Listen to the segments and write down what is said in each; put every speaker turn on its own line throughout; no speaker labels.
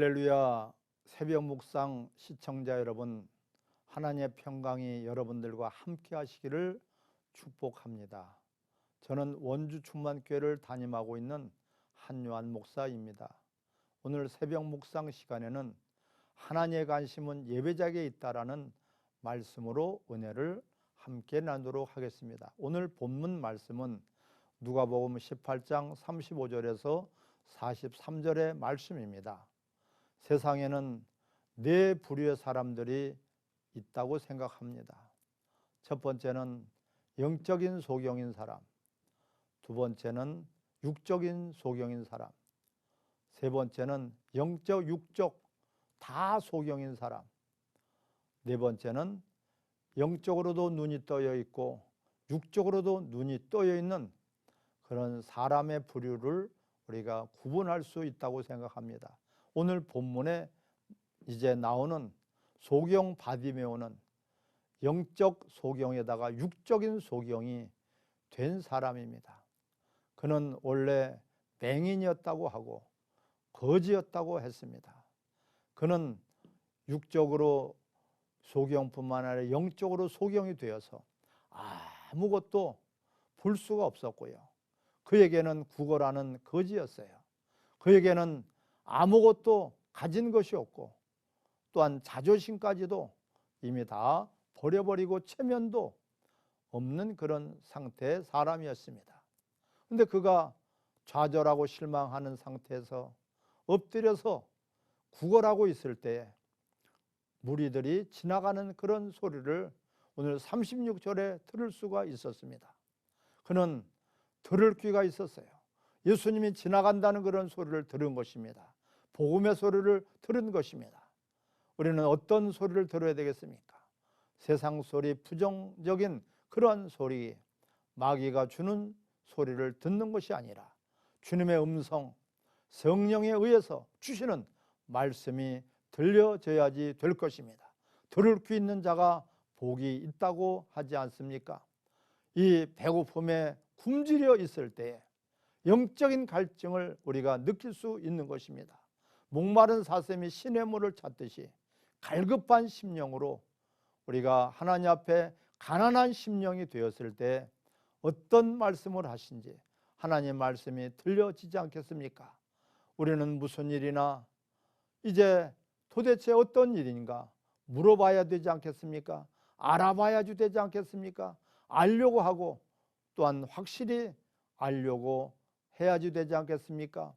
할렐루야 새벽 묵상 시청자 여러분 하나님의 평강이 여러분들과 함께 하시기를 축복합니다. 저는 원주 충만교회를 담임하고 있는 한요한 목사입니다. 오늘 새벽 묵상 시간에는 하나님의 관심은 예배자에게 있다라는 말씀으로 은혜를 함께 나누도록 하겠습니다. 오늘 본문 말씀은 누가복음 18장 35절에서 43절의 말씀입니다. 세상에는 네 부류의 사람들이 있다고 생각합니다. 첫 번째는 영적인 소경인 사람, 두 번째는 육적인 소경인 사람, 세 번째는 영적, 육적 다 소경인 사람, 네 번째는 영적으로도 눈이 떠여 있고 육적으로도 눈이 떠여 있는 그런 사람의 부류를 우리가 구분할 수 있다고 생각합니다. 오늘 본문에 이제 나오는 소경 바디메오는 영적 소경에다가 육적인 소경이 된 사람입니다. 그는 원래 맹인이었다고 하고 거지였다고 했습니다. 그는 육적으로 소경뿐만 아니라 영적으로 소경이 되어서 아무것도 볼 수가 없었고요. 그에게는 국어라는 거지였어요. 그에게는 아무것도 가진 것이 없고 또한 자존심까지도 이미 다 버려버리고 체면도 없는 그런 상태의 사람이었습니다. 근데 그가 좌절하고 실망하는 상태에서 엎드려서 구걸하고 있을 때에 무리들이 지나가는 그런 소리를 오늘 36절에 들을 수가 있었습니다. 그는 들을 귀가 있었어요. 예수님이 지나간다는 그런 소리를 들은 것입니다. 복음의 소리를 들은 것입니다. 우리는 어떤 소리를 들어야 되겠습니까? 세상 소리, 부정적인 그러한 소리, 마귀가 주는 소리를 듣는 것이 아니라 주님의 음성, 성령에 의해서 주시는 말씀이 들려져야지 될 것입니다. 들을 귀 있는 자가 복이 있다고 하지 않습니까? 이 배고픔에 굶주려 있을 때에 영적인 갈증을 우리가 느낄 수 있는 것입니다. 목마른 사슴이 신의 물을 찾듯이 갈급한 심령으로 우리가 하나님 앞에 가난한 심령이 되었을 때 어떤 말씀을 하신지 하나님 말씀이 들려지지 않겠습니까? 우리는 무슨 일이나 이제 도대체 어떤 일인가 물어봐야 되지 않겠습니까? 알아봐야지 되지 않겠습니까? 알려고 하고 또한 확실히 알려고 해야지 되지 않겠습니까?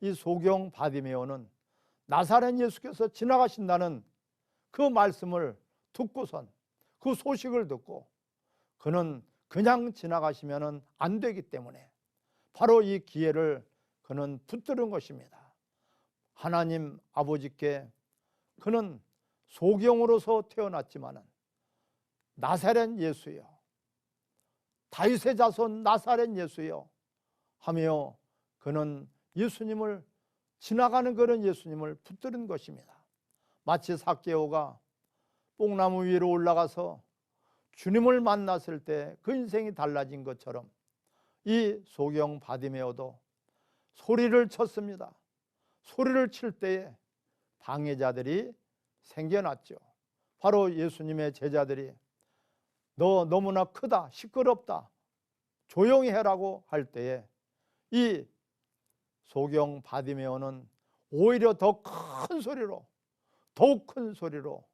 이 소경 바디메오는 나사렛 예수께서 지나가신다는 그 말씀을 듣고선 그 소식을 듣고 그는 그냥 지나가시면 안 되기 때문에 바로 이 기회를 그는 붙드는 것입니다. 하나님 아버지께 그는 소경으로서 태어났지만은 나사렛 예수여 다윗의 자손 나사렛 예수여 하며 그는 예수님을 지나가는 그런 예수님을 붙드는 것입니다. 마치 사개오가 뽕나무 위로 올라가서 주님을 만났을 때 그 인생이 달라진 것처럼 이 소경 바디메오도 소리를 쳤습니다. 소리를 칠 때에 방해자들이 생겨났죠. 바로 예수님의 제자들이 너 너무나 크다, 시끄럽다, 조용히 해라고 할 때에 이 소경 바디메오는 오히려 더 큰 소리로 더욱 큰 소리로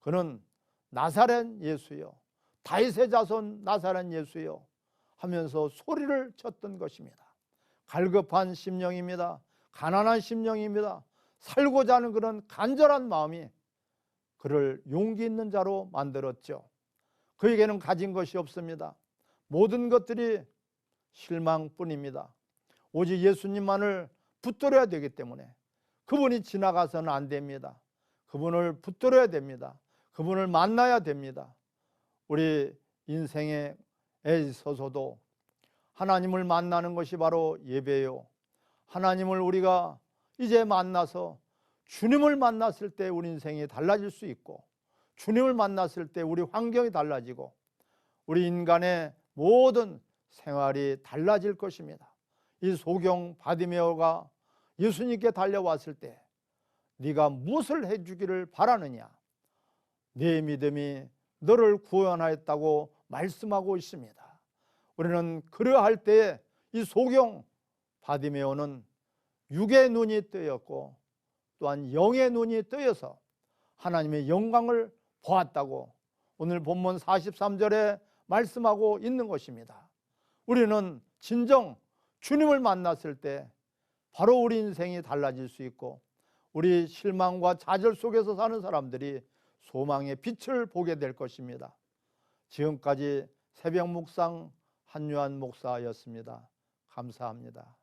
그는 나사렛 예수여 다윗의 자손 나사렛 예수여 하면서 소리를 쳤던 것입니다. 갈급한 심령입니다. 가난한 심령입니다. 살고자 하는 그런 간절한 마음이 그를 용기 있는 자로 만들었죠. 그에게는 가진 것이 없습니다. 모든 것들이 실망뿐입니다. 오직 예수님만을 붙들어야 되기 때문에 그분이 지나가서는 안 됩니다. 그분을 붙들어야 됩니다. 그분을 만나야 됩니다. 우리 인생에 있어서도 하나님을 만나는 것이 바로 예배요. 하나님을 우리가 이제 만나서 주님을 만났을 때 우리 인생이 달라질 수 있고 주님을 만났을 때 우리 환경이 달라지고 우리 인간의 모든 생활이 달라질 것입니다. 이 소경 바디메오가 예수님께 달려왔을 때 네가 무엇을 해주기를 바라느냐? 네 믿음이 너를 구원하였다고 말씀하고 있습니다. 우리는 그러할 때에 이 소경 바디메오는 육의 눈이 뜨였고 또한 영의 눈이 뜨여서 하나님의 영광을 보았다고 오늘 본문 43절에 말씀하고 있는 것입니다. 우리는 진정 주님을 만났을 때 바로 우리 인생이 달라질 수 있고 우리 실망과 좌절 속에서 사는 사람들이 소망의 빛을 보게 될 것입니다. 지금까지 새벽 묵상 한유한 목사였습니다. 감사합니다.